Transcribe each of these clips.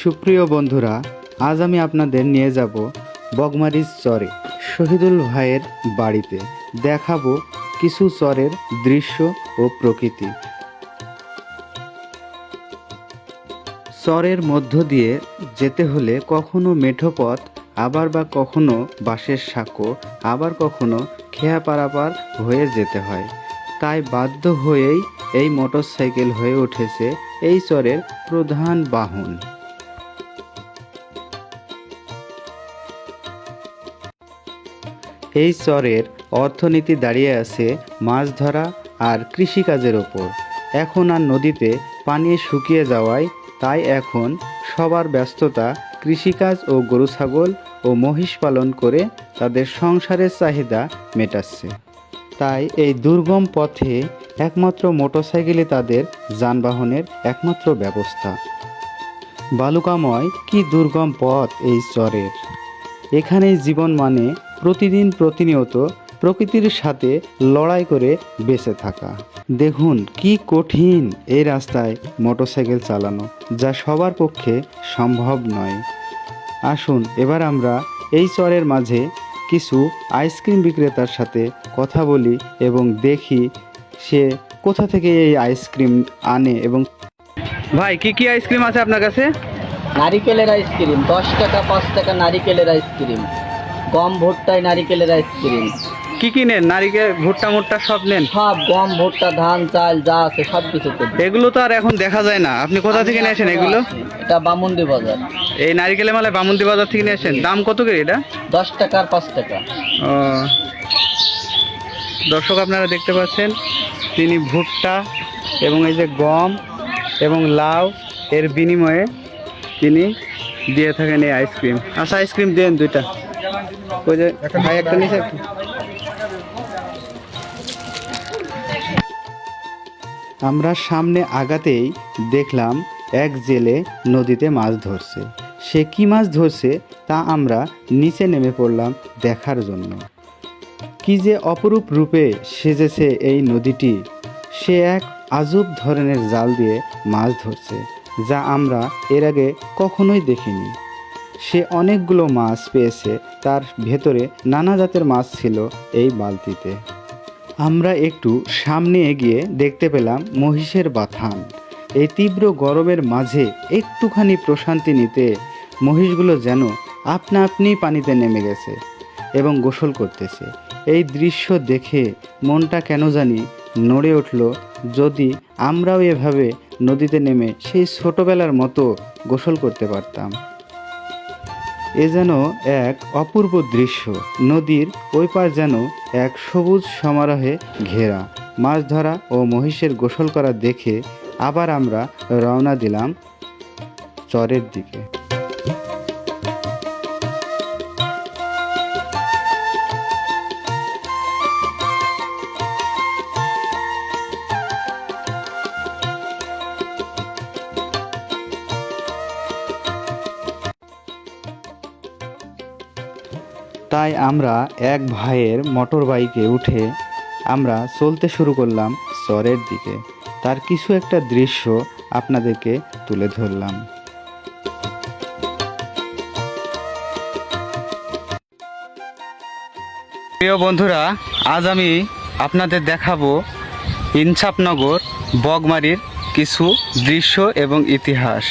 সুপ্রিয় বন্ধুরা, আজ আমি আপনাদের নিয়ে যাব বগমারির চরে, শহীদুল ভাইয়ের বাড়িতে। দেখাবো কিছু চরের দৃশ্য ও প্রকৃতি। চরের মধ্য দিয়ে যেতে হলে কখনো মেঠো পথ, আবার বা কখনো বাঁশের সাঁকো, আবার কখনো খেয়া পারাপার হয়ে যেতে হয়। তাই বাধ্য হয়েই এই মোটরসাইকেল হয়ে উঠেছে এই চরের প্রধান বাহন। এই চরের অর্থনীতি দাঁড়িয়ে আছে মাছ ধরা আর কৃষিকাজের ওপর। এখন আর নদীতে পানি শুকিয়ে যাওয়ায় তাই এখন সবার ব্যস্ততা কৃষিকাজ ও গরু, ছাগল ও মহিষ পালন করে তাদের সংসারের চাহিদা মেটাচ্ছে। তাই এই দুর্গম পথে একমাত্র মোটরসাইকেলই তাদের যানবাহনের একমাত্র ব্যবস্থা। বালুকাময় কি দুর্গম পথ এই চরের। এখানেই জীবন মানে প্রতিদিন প্রতিনিয়ত প্রকৃতির সাথে লড়াই করে বেঁচে থাকা। দেখুন কি কঠিন এই রাস্তায় মোটরসাইকেল চালানো যা সবার পক্ষে সম্ভব নয়। আসুন এবার আমরা এই চরের মাঝে কিছু আইসক্রিম বিক্রেতার সাথে কথা বলি এবং দেখি সে কোথা থেকে এই আইসক্রিম আনে এবং ভাই কি কি আইসক্রিম আছে আপনার কাছে? নারিকেলের আইসক্রিম দশ টাকা পাঁচ টাকা নারিকেলের আইসক্রিম। গম ভুট্টায় নারিকেলের আইসক্রিম কি কি নেন? নারিকেল ভুট্টা মুট্টা সব নেন? সব গম ভুট্টা ধান চাল যা আছে সব কিছু এগুলো তো আর এখন দেখা যায় না। আপনি কোথা থেকে নিয়েছেন এগুলো? এটা বামুন্ডি বাজার। এই নারিকেলের মালে বামুন্দি বাজার থেকে নিয়েছেন দাম কত করে এটা? দশ টাকা আর পাঁচ টাকা। ও। দর্শক আপনারা দেখতে পাচ্ছেন তিনি ভুট্টা এবং এই যে গম এবং লাউ এর বিনিময়ে তিনি দিয়ে থাকেন এই আইসক্রিম আচ্ছা আইসক্রিম দেন দুইটা। আমরা সামনে আগাতেই দেখলাম এক জেলে নদীতে মাছ ধরছে। সে কি মাছ ধরছে তা আমরা নিচে নেমে পড়লাম দেখার জন্য। কি যে অপরূপ রূপে সেজেছে এই নদীটি, সে এক আজব ধরনের জাল দিয়ে মাছ ধরছে, যা আমরা এর আগে কখনোই দেখিনি। সে অনেকগুলো মাছ পেয়েছে। তার ভেতরে নানা জাতের মাছ ছিল এই বালতিতে। আমরা একটু সামনে এগিয়ে দেখতে পেলাম মহিষের বাথান। এই তীব্র গরমের মাঝে একটুখানি প্রশান্তি নিতে মহিষগুলো যেন আপনা আপনি পানিতে নেমে গেছে এবং গোসল করতেছে। এই দৃশ্য দেখে মনটা কেন জানি নড়ে উঠল, যদি আমরাও এভাবে নদীতে নেমে সেই ছোটবেলার মতো গোসল করতে পারতাম। এ যেন এক অপূর্ব দৃশ্য। নদীর ওই পার যেন এক সবুজ সমারোহে ঘেরা। মাছ ধরা ও মহিষের গোসল করা দেখে আবার আমরা রওনা দিলাম চরের দিকে। তাই আমরা এক ভাইয়ের মোটর বাইকে উঠে আমরা চলতে শুরু করলাম চরের দিকে। তার কিছু একটা দৃশ্য আপনাদেরকে তুলে ধরলাম। প্রিয় বন্ধুরা, আজ আমি আপনাদের দেখাবো ইনসাফনগর বগমারির কিছু দৃশ্য এবং ইতিহাস।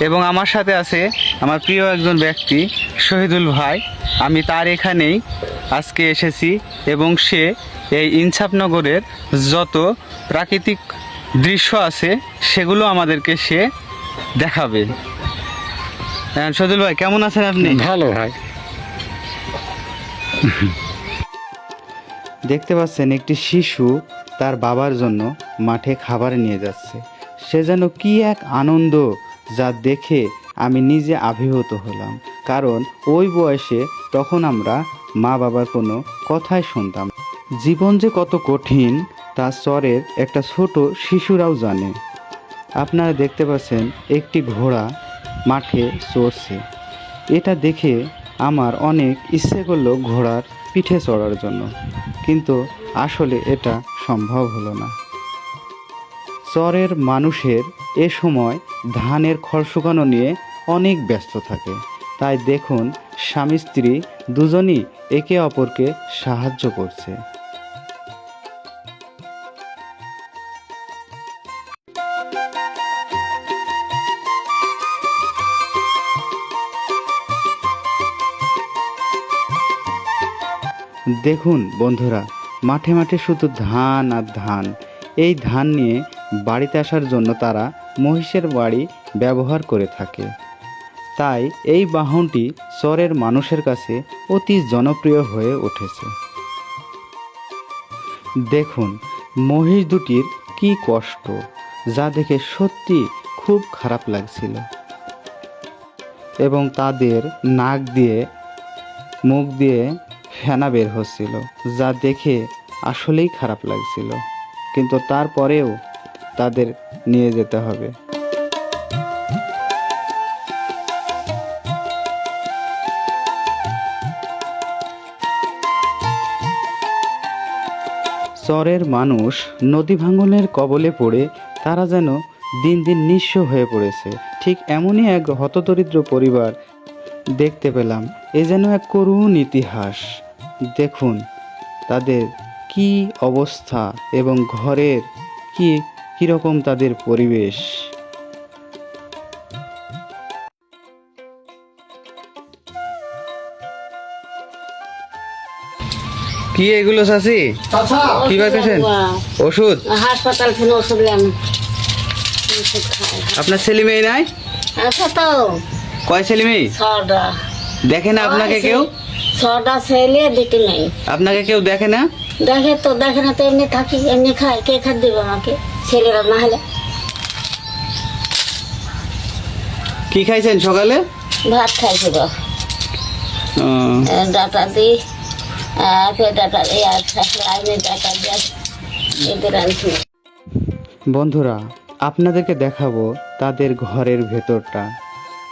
এবং আমার সাথে আছে আমার প্রিয় একজন ব্যক্তি, শহীদুল ভাই। আমি তার এখানেই আজকে এসেছি এবং সে এই ইনসাফনগরের যত প্রাকৃতিক দৃশ্য আছে সেগুলো আমাদেরকে সে দেখাবে। হ্যাঁ, শহীদুল ভাই কেমন আছেন আপনি? ভালো ভাই। দেখতে পাচ্ছেন একটি শিশু তার বাবার জন্য মাঠে খাবার নিয়ে যাচ্ছে। সে যেন কি এক আনন্দ যা দেখে আমি নিজে আবিহত হলাম। কারণ ওই বয়সে তখন আমরা মা বাবার কোনো কথাই শুনতাম জীবন যে কত কঠিন, তা চরের একটা ছোট শিশুরাও জানে। আপনারা দেখতে পাচ্ছেন একটি ঘোড়া মাঠে চড়ছে। এটা দেখে আমার অনেক ইচ্ছে করল ঘোড়ার পিঠে চড়ার জন্য, কিন্তু আসলে এটা সম্ভব হলো না। চরের মানুষের এ সময় ধানের খড় শুকানো নিয়ে অনেক ব্যস্ত থাকে। তাই দেখুন, স্বামী স্ত্রী দুজনই একে অপরকে সাহায্য করছে। দেখুন বন্ধুরা, মাঠে মাঠে শুধু ধান আর ধান। এই ধান নিয়ে বাড়িতে আসার জন্য তারা মহিষের বাড়ি ব্যবহার করে থাকে। তাই এই বাহনটি চরের মানুষের কাছে অতি জনপ্রিয় হয়ে উঠেছে। দেখুন, মহিষ দুটির কি কষ্ট, যা দেখে সত্যি খুব খারাপ লাগছিল। এবং তাদের নাক দিয়ে, মুখ দিয়ে ফেনা বের হচ্ছিল, যা দেখে আসলেই খারাপ লাগছিল। কিন্তু তারপরেও তাদের নিয়ে যেতে হবে। চরের মানুষ নদী ভাঙনের কবলে পড়ে, তারা যেন দিন দিন নিঃস্ব হয়ে পড়েছে। ঠিক এমনই এক হতদরিদ্র পরিবার দেখতে পেলাম। এ যেন এক করুণ ইতিহাস। দেখুন, তাদের কি অবস্থা এবং ঘরের কি, কীরকম তাদের পরিবেশ। কি এগুলো চাষি কি পাইতেছেন ওষুধ? হাসপাতাল থেকে ওষুধ আপনার ছেলে মেয়ে নাই? কয় ছেলে মেয়ে? ছটা। দেখে না আপনাকে কেউ? ছটা ছেলে দুটি নেই আপনাকে কেউ দেখে না? দেখে তো দেখে না তো এমনি থাকি এমনি খায়। কে খাদ দেবে আমাকে? ছেলেরা না হলে। কি খাইছেন সকালে? ভাত খাইছিল আহ, ডাটা দিই বন্ধুরা, আপনাদেরকে দেখাবো তাদের ঘরের ভেতরটা।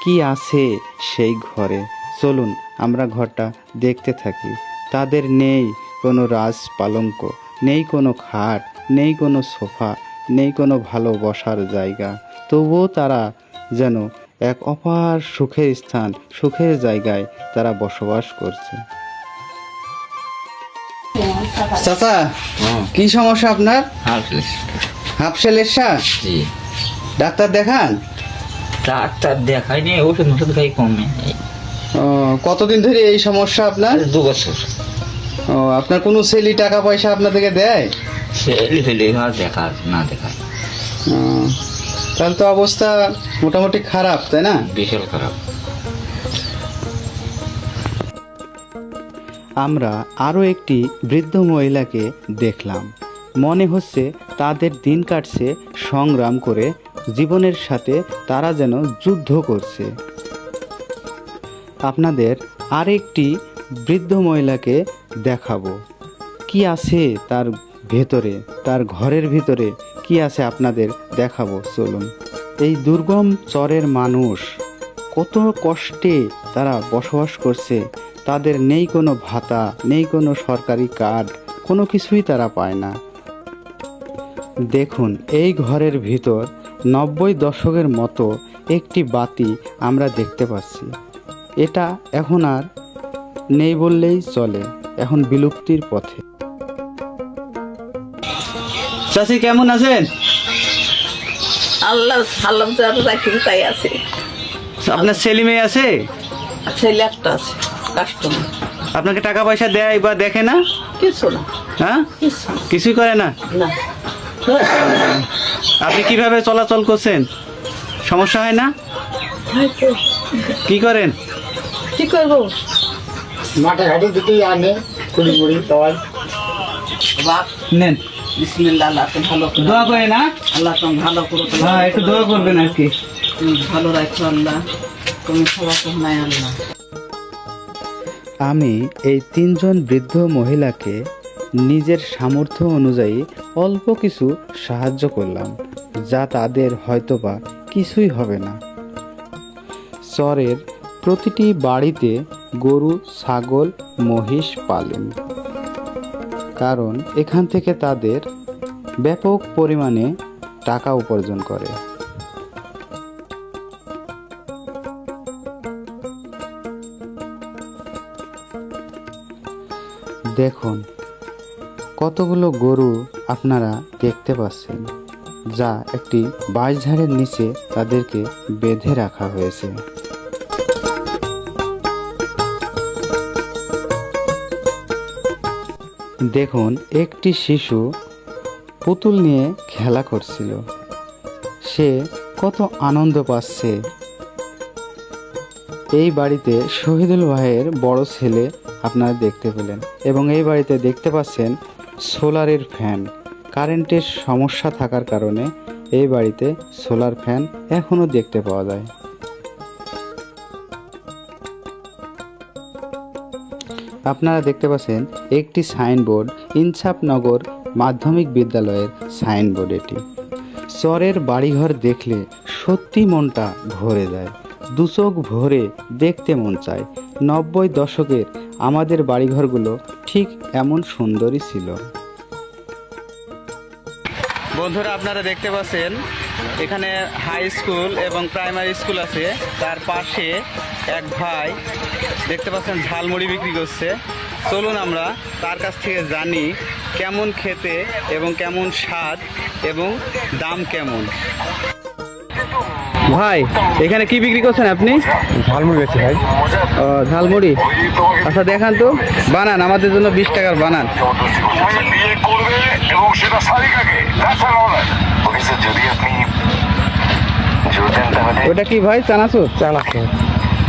কি আছে সেই ঘরে? চলুন, আমরা ঘরটা দেখতে থাকি। তাদের নেই কোনো রাজ পালঙ্ক নেই কোনো খাট, নেই কোনো সোফা, নেই কোনো ভালো বসার জায়গা। তবুও তারা যেন এক অপার সুখের স্থান, সুখের জায়গায় তারা বসবাস করছে। চাচা কি সমস্যা আপনার? হাফসেলের শ্বাস জি। ডাক্তার দেখান? ডাক্তার দেখাইনি ওষুধ ওষুধ খাই কমে। ও, কতদিন ধরে এই সমস্যা আপনার? দু বছর। ও আপনার কোনো সেলি টাকা পয়সা আপনাদেরকে দেয়? সেলি ফেলে দেখা না দেখা তাহলে তো অবস্থা মোটামুটি খারাপ তাই না? বিশাল খারাপ। আমরা আরও একটি বৃদ্ধ মহিলাকে দেখলাম। মনে হচ্ছে তাদের দিন কাটছে সংগ্রাম করে, জীবনের সাথে তারা যেন যুদ্ধ করছে। আপনাদের আরেকটি বৃদ্ধ মহিলাকে দেখাবো। কি আছে তার ভেতরে, তার ঘরের ভিতরে? কি আছে আপনাদের দেখাবো? চলুন। এই দুর্গম চরের মানুষ কত কষ্টে তারা বসবাস করছে তাদের নেই কোনো ভাতা নেই কোনো সরকারি কার্ড কোনো কিছুই তারা পায় না। দেখুন এই ঘরের ভিতর নব্বই দশকের মতো একটি বাতি আমরা দেখতে পাচ্ছি। এটা এখন আর নেই বললেই চলে এখন বিলুপ্তির পথে। চাষি কেমন আছেন? আল্লাহ সালাম যার তাই আছে। আপনার ছেলে মেয়ে আছে? ছেলে একটা আছে। কাস্টমার আপনাকে টাকা পয়সা দেয় বা দেখে না? কিছু না। হ্যাঁ? কিছুই করে না? না। আপনি কীভাবে চলাচল করছেন? সমস্যা হয় না? কি করেন? কি করব? মাঠে ঘাটে দিকেই আনে কুড়ি মুড়ি সবাই নেন। বিসমিল্লাহ আল্লাহ ভালো করে দোয়া করে না আল্লাহ ভালো করে হ্যাঁ একটু দোয়া করবেন আর কি তুমি ভালো রাখো আল্লাহ। তুমি সবাই নাই আল্লাহ। আমি এই তিনজন বৃদ্ধ মহিলাকে নিজের সামর্থ্য অনুযায়ী অল্প কিছু সাহায্য করলাম, যা তাদের হয়তোবা কিছুই হবে না। চরের প্রতিটি বাড়িতে গরু, ছাগল, মহিষ পালেন। কারণ এখান থেকে তাদের ব্যাপক পরিমাণে টাকা উপার্জন করে। দেখুন, কতগুলো গরু আপনারা দেখতে পাচ্ছেন, যা একটি বাঁশঝাড়ের নিচে তাদেরকে বেঁধে রাখা হয়েছে। দেখুন, একটি শিশু পুতুল নিয়ে খেলা করছিল। সে কত আনন্দ পাচ্ছে। এই বাড়িতে শহীদুল ভাইয়ের বড় ছেলে আপনারা দেখতে পেলেন। এবং এই বাড়িতে দেখতে পাচ্ছেন সোলারের ফ্যান। কারেন্টের সমস্যা থাকার কারণে এই বাড়িতে সোলার ফ্যান এখনও দেখতে পাওয়া যায়। আপনারা দেখতে পাচ্ছেন একটি সাইনবোর্ড ইনসাফনগর মাধ্যমিক বিদ্যালয়ের সাইনবোর্ড এটি। চরের বাড়িঘর দেখলে সত্যি মনটা ভরে যায়। দুচোখ ভরে দেখতে মন চায়। নব্বই দশকের আমাদের বাড়িঘরগুলো ঠিক এমন সুন্দরই ছিল। বন্ধুরা, আপনারা দেখতে পাচ্ছেন, এখানে হাই স্কুল এবং প্রাইমারি স্কুল আছে। তার পাশে এক ভাই দেখতে পাচ্ছেন, ঝালমুড়ি বিক্রি করছে। চলুন আমরা তার কাছ থেকে জানি কেমন খেতে এবং কেমন স্বাদ এবং দাম কেমন। ভাই এখানে কি বিক্রি করছেন আপনি? ঝালমুড়ি বেশি ভাই। ও ঝালমুড়ি। আচ্ছা দেখান তো। বানান আমাদের জন্য বিশ টাকার বানান। এবং সেটা সারিকাকে যদি আপনি ওটা কি ভাই চানাচুর? আছে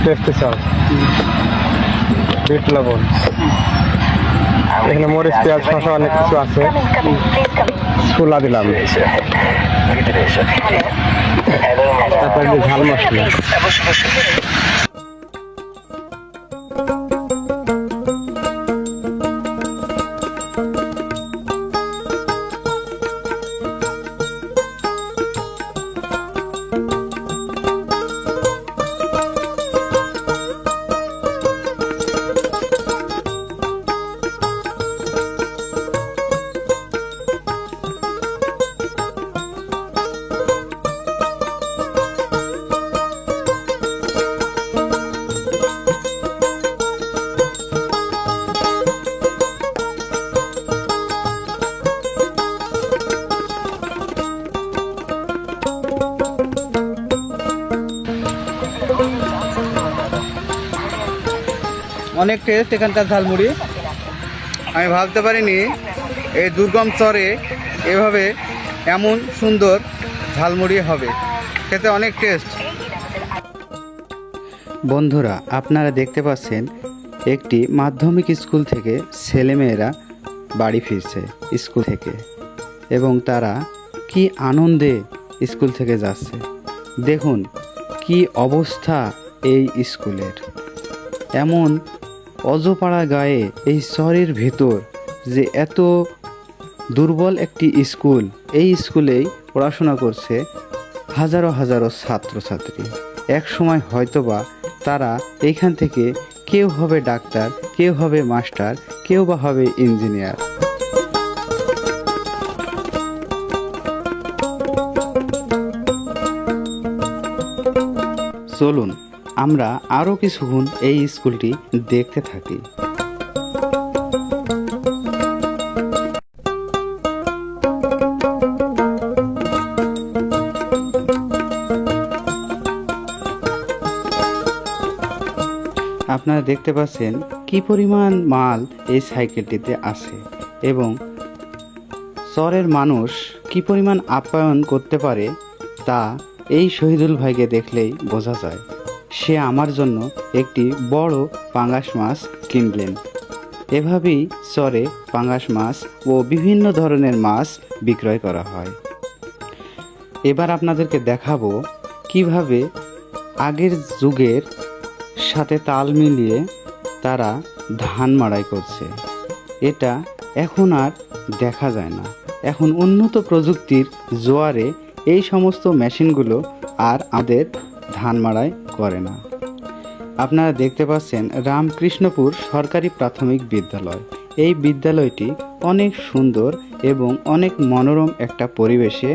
টেস্টি চাল বিট লবণ। এখানে মরিচ পেঁয়াজ শসা অনেক কিছু আছে। ছোলা দিলাম। তারপর ঝাল মশলা। অনেক টেস্ট এখানকার ঝালমুড়ি। আমি ভাবতে পারিনি এই দুর্গম চরে এভাবে এমন সুন্দর ঝালমুড়ি হবে। খেতে অনেক টেস্ট বন্ধুরা, আপনারা দেখতে পাচ্ছেন একটি মাধ্যমিক স্কুল থেকে ছেলেমেয়েরা বাড়ি ফিরছে স্কুল থেকে এবং তারা কি আনন্দে স্কুল থেকে যাচ্ছে। দেখুন কি অবস্থা এই স্কুলের। এমন অজপাড়া গায়ে এই শহরের ভেতর যে এত দুর্বল একটি স্কুল, এই স্কুলেই পড়াশোনা করছে হাজারো হাজারো ছাত্রছাত্রী। এক সময় হয়তোবা তারা এইখান থেকে কেউ হবে ডাক্তার, কেউ হবে মাস্টার, কেউ বা হবে ইঞ্জিনিয়ার। চলুন আমরা আরও কিছুক্ষণ এই স্কুলটি দেখতে থাকি। আপনারা দেখতে পাচ্ছেন কি পরিমাণ মাল এই সাইকেলটিতে আছে এবং শহরের মানুষ কি পরিমাণ আপ্যায়ন করতে পারে তা এই শহীদুল ভাইকে দেখলেই বোঝা যায়। সে আমার জন্য একটি বড় পাঙ্গাস মাছ কিনলেন। এভাবেই চরে পাঙ্গাস মাছ ও বিভিন্ন ধরনের মাছ বিক্রয় করা হয়। এবার আপনাদেরকে দেখাবো কীভাবে আগের যুগের সাথে তাল মিলিয়ে তারা ধান মাড়াই করছে। এটা এখন আর দেখা যায় না। এখন উন্নত প্রযুক্তির জোয়ারে এই সমস্ত মেশিনগুলো আর আমাদের ধান মাড়াই করে না। আপনারা দেখতে পাচ্ছেন রামকৃষ্ণপুর সরকারি প্রাথমিক বিদ্যালয়। এই বিদ্যালয়টি অনেক সুন্দর এবং অনেক মনোরম একটা পরিবেশে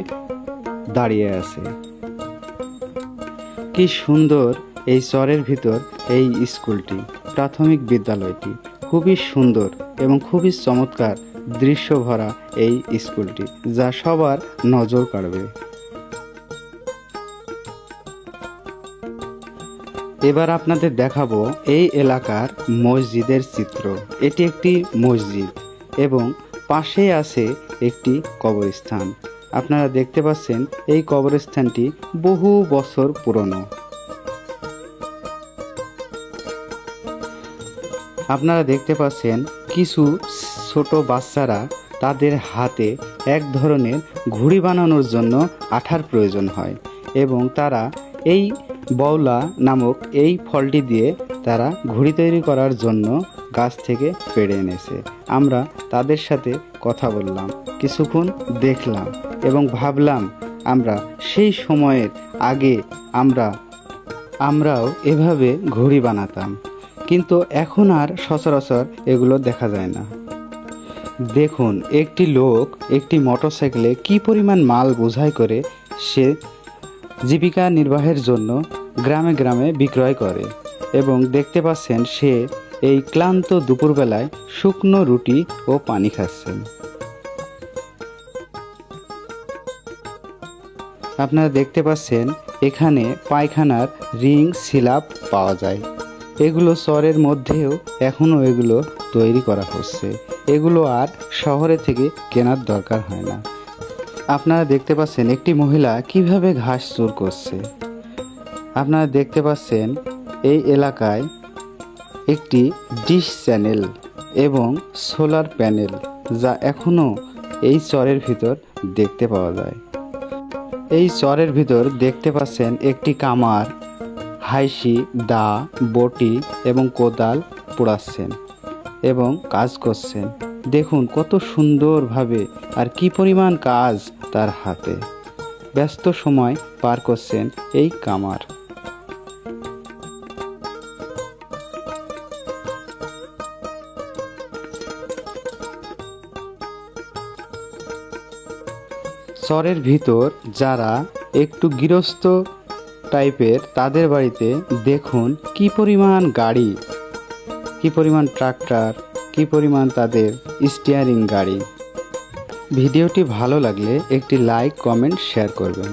দাঁড়িয়ে আছে। কি সুন্দর এই চরের ভিতর এই স্কুলটি, প্রাথমিক বিদ্যালয়টি। খুবই সুন্দর এবং খুবই চমৎকার দৃশ্য ভরা এই স্কুলটি, যা সবার নজর কাড়বে। এবার আপনাদের দেখাবো এই এলাকার মসজিদের চিত্র। এটি একটি মসজিদ এবং পাশে আছে একটি কবরস্থান। আপনারা দেখতে পাচ্ছেন এই কবরস্থানটি বহু বছর পুরনো। আপনারা দেখতে পাচ্ছেন কিছু ছোট বাচ্চারা তাদের হাতে এক ধরনের ঘুড়ি বানানোর জন্য আঠার প্রয়োজন হয় এবং তারা এই বওলা নামক এই ফলটি দিয়ে তারা ঘুড়ি তৈরি করার জন্য গাছ থেকে পেড়ে এনেছে। আমরা তাদের সাথে কথা বললাম, কিছুক্ষণ দেখলাম এবং ভাবলাম, আমরা সেই সময়ের আগে আমরা, আমরাও এভাবে ঘুড়ি বানাতাম। কিন্তু এখন আর সচরাচর এগুলো দেখা যায় না। দেখুন, একটি লোক একটি মোটরসাইকেলে কি পরিমাণ মাল বোঝাই করে সে জীবিকা নির্বাহের জন্য গ্রামে গ্রামে বিক্রয় করে এবং দেখতে পাচ্ছেন সে এই ক্লান্ত দুপুরবেলায় শুকনো রুটি ও পানি খাচ্ছেন। আপনারা দেখতে পাচ্ছেন এখানে পায়খানার রিং সিলাপ পাওয়া যায়। এগুলো চরের মধ্যেও এখনও এগুলো তৈরি করা হচ্ছে। এগুলো আর শহরে থেকে কেনার দরকার হয় না। আপনারা দেখতে পাচ্ছেন একটি মহিলা কীভাবে ঘাস চুর করছে। আপনারা দেখতে পাচ্ছেন এই এলাকায় একটি ডিশ চ্যানেল এবং সোলার প্যানেল যা এখনও এই চরের ভিতর দেখতে পাওয়া যায়। এই চরের ভিতর দেখতে পাচ্ছেন একটি কামার হাইসি, দা, বটি এবং কোদাল পোড়াচ্ছেন এবং কাজ করছেন। দেখুন কত সুন্দরভাবে আর কি পরিমাণ কাজ তার হাতে। ব্যস্ত সময় পার করছেন এই কামার চরের ভিতর যারা একটু গৃহস্থ টাইপের, তাদের বাড়িতে দেখুন কি পরিমাণ গাড়ি, কি পরিমাণ ট্রাক্টর, কি পরিমাণ তাদের স্টিয়ারিং গাড়ি। ভিডিওটি ভালো লাগলে একটি লাইক কমেন্ট শেয়ার করবেন।